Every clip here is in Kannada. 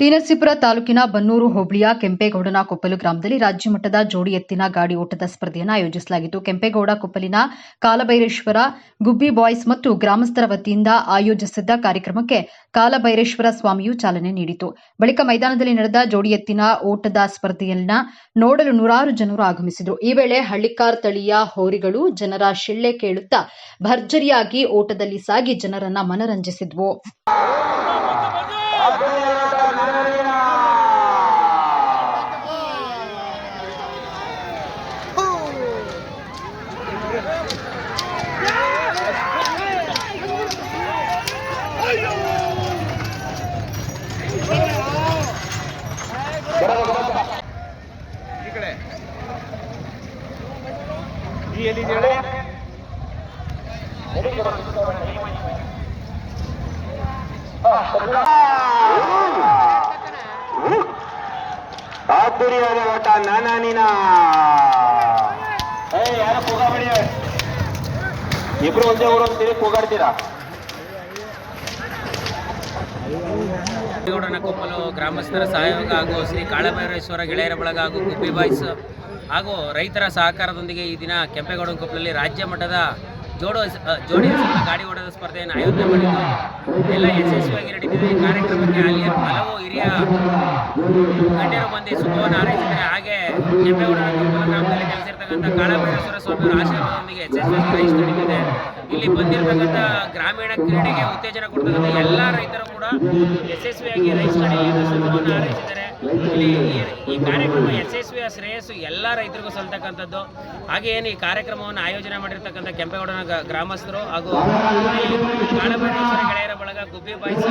ಟಿನರಸೀಪುರ ತಾಲೂಕಿನ ಬನ್ನೂರು ಹೋಬಳಿಯ ಕೆಂಪೇಗೌಡನ ಕೊಪ್ಪಲು ಗ್ರಾಮದಲ್ಲಿ ರಾಜ್ಯ ಮಟ್ಟದ ಜೋಡಿ ಎತ್ತಿನ ಗಾಡಿ ಓಟದ ಸ್ಪರ್ಧೆಯನ್ನು ಆಯೋಜಿಸಲಾಗಿತ್ತು. ಕೆಂಪೇಗೌಡ ಕೊಪ್ಪಲಿನ ಕಾಲಭೈರೇಶ್ವರ ಗುಬ್ಬಿ ಬಾಯ್ಸ್ ಮತ್ತು ಗ್ರಾಮಸ್ಥರ ವತಿಯಿಂದ ಆಯೋಜಿಸಿದ್ದ ಕಾರ್ಯಕ್ರಮಕ್ಕೆ ಕಾಲಭೈರೇಶ್ವರ ಸ್ವಾಮಿಯು ಚಾಲನೆ ನೀಡಿತು. ಬಳಿಕ ಮೈದಾನದಲ್ಲಿ ನಡೆದ ಜೋಡಿ ಎತ್ತಿನ ಓಟದ ಸ್ಪರ್ಧೆಯನ್ನ ನೋಡಲು ನೂರಾರು ಜನರು ಆಗಮಿಸಿದರು. ಈ ವೇಳೆ ಹಳ್ಳಿಕಾರ್ ತಳಿಯ ಹೋರಿಗಳು ಜನರ ಶಿಳ್ಳೆ ಕೇಳುತ್ತಾ ಭರ್ಜರಿಯಾಗಿ ಓಟದಲ್ಲಿ ಸಾಗಿ ಜನರನ್ನ ಮನರಂಜಿಸಿದ್ವು ಈ ಕಡೆ ಹೇಳಿ ಅದ್ದೂರಿಯಾದ ಓಟ ನಾನಾ ನೀನ. ಏ ಯಾರು ಕೂಗಾಬೇಡಿ ಇಬ್ರು ಒಂದೇ ಊರು ಅಂತೀರಿ ಕೂಗಾಡ್ತೀರಾ? ಗೌಡನ ಕೊಪ್ಪಲು ಗ್ರಾಮಸ್ಥರ ಸಹಯೋಗ ಹಾಗೂ ಶ್ರೀ ಕಾಳಭೈರೇಶ್ವರ ಗೆಳೆಯರ ಬಳಗ ಹಾಗೂ ಗುಬ್ಬಿ ಬಾಯ್ಸ್ ಹಾಗೂ ರೈತರ ಸಹಕಾರದೊಂದಿಗೆ ಈ ದಿನ ಕೆಂಪೇಗೌಡ ಕೊಪ್ಪಲಲ್ಲಿ ರಾಜ್ಯ ಮಟ್ಟದ ಜೋಡೋ ಜೋಡಿ ಗಾಡಿ ಓಡದ ಸ್ಪರ್ಧೆಯನ್ನು ಆಯೋಜನೆ ಮಾಡಿದ್ದು. ಎಲ್ಲ ಯಶಸ್ವಿಯಾಗಿ ನಡೀತಿದೆ. ಕಾರ್ಯಕ್ರಮಕ್ಕೆ ಅಲ್ಲಿಯ ಹಲವು ಹಿರಿಯ ಗಣ್ಯರು ಬಂದು ಸುಖವನ್ನು ಹಾರೈಸಿದರೆ ಹಾಗೆ ಕೆಂಪೇಗೌಡ ಗ್ರಾಮದಲ್ಲಿ ನೆಲೆಸಿರ್ತಕ್ಕಂಥ ಕಾಳಭೈರೇಶ್ವರ ಸ್ವಾಮಿಯವರ ಆಶೀರ್ವಾದದೊಂದಿಗೆ ಯಶಸ್ವಿಯಾಗಿ ರೈಸ್ ನಡೀತಿದೆ. ಇಲ್ಲಿ ಬಂದಿರತಕ್ಕಂಥ ಗ್ರಾಮೀಣ ಕ್ರೀಡೆಗೆ ಉತ್ತೇಜನ ಕೊಡ್ತಕ್ಕಂಥ ಎಲ್ಲ ರೈತರು ಕೂಡ ಯಶಸ್ವಿಯಾಗಿ ರೈಸ್ ನಡೀಲಿ ಸುಖವನ್ನು ಇಲ್ಲಿ ಈ- ಕಾರ್ಯಕ್ರಮ ಯಶಸ್ವಿಯ ಶ್ರೇಯಸ್ಸು ಎಲ್ಲ ರೈತರಿಗೂ ಸಲ್ತಕ್ಕಂಥದ್ದು. ಹಾಗೆ ಏನು ಈ ಕಾರ್ಯಕ್ರಮವನ್ನು ಆಯೋಜನೆ ಮಾಡಿರ್ತಕ್ಕಂಥ ಕೆಂಪೇಗೌಡನ ಗ್ರಾಮಸ್ಥರು ಹಾಗೂ ಗೆಳೆಯರ ಬಳಗ ಗುಬ್ಬಿ ಬಾಯ್ಸ್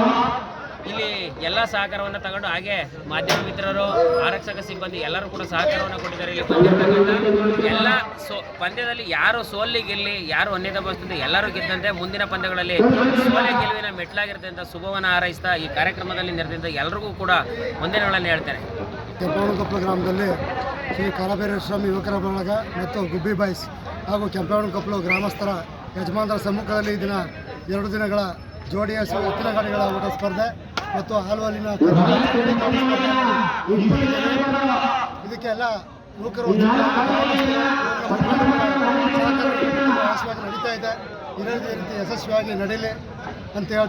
ಇಲ್ಲಿ ಎಲ್ಲ ಸಹಕಾರವನ್ನು ತಗೊಂಡು ಹಾಗೆ ಮಾಧ್ಯಮ ಮಿತ್ರರು, ಆರಕ್ಷಕ ಸಿಬ್ಬಂದಿ ಎಲ್ಲರೂ ಕೂಡ ಸಹಕಾರವನ್ನು ಕೊಟ್ಟಿದ್ದಾರೆ ಇಲ್ಲಿ ಎಲ್ಲ ಸೋ, ಪಂದ್ಯದಲ್ಲಿ ಯಾರು ಸೋಲಿ ಗೆಲ್ಲಿ, ಯಾರು ಅನ್ಯದ ಬರ್ತದೆ ಎಲ್ಲರೂ ಗೆದ್ದಂತೆ ಮುಂದಿನ ಪಂದ್ಯಗಳಲ್ಲಿ ಸೋಲೆ ಗೆಲುವಿನ ಮೆಟ್ಲಾಗಿರುತ್ತೆ ಅಂತ ಶುಭವನ್ನು ಹಾರೈಸ್ತಾ ಈ ಕಾರ್ಯಕ್ರಮದಲ್ಲಿ ನೆರೆದಿದ್ದ ಎಲ್ಲರಿಗೂ ಕೂಡ ವಂದನೆಗಳನ್ನು ಹೇಳ್ತಾರೆ ಕೆಂಪೇಣಕೊಪ್ಪ ಗ್ರಾಮದಲ್ಲಿ ಶ್ರೀ ಕಾಲಭೈರವ ಸ್ವಾಮಿ ಯುವಕರ ಬಳಗ ಮತ್ತು ಗುಬ್ಬಿ ಬಾಯ್ಸ್ ಹಾಗೂ ಕೆಂಪೇಣಕೊಪ್ಪಲು ಗ್ರಾಮಸ್ಥರ ಯಜಮಾನರ ಸಮ್ಮುಖದಲ್ಲಿ ದಿನ ಎರಡು ದಿನಗಳ ಜೋಡಿಯ ಉತ್ತರ ಗಾಡಿಗಳ ಓಟ ಸ್ಪರ್ಧೆ ಮತ್ತು ಹಾಲ್ವಾಲಿನ ಇದಕ್ಕೆಲ್ಲ ಯುವಕರು ನಡೀತಾ ಇದೆ. ಇದೇ ರೀತಿ ಯಶಸ್ವಿಯಾಗಿ ನಡೀಲಿ ಅಂತ ಹೇಳ್ತಾ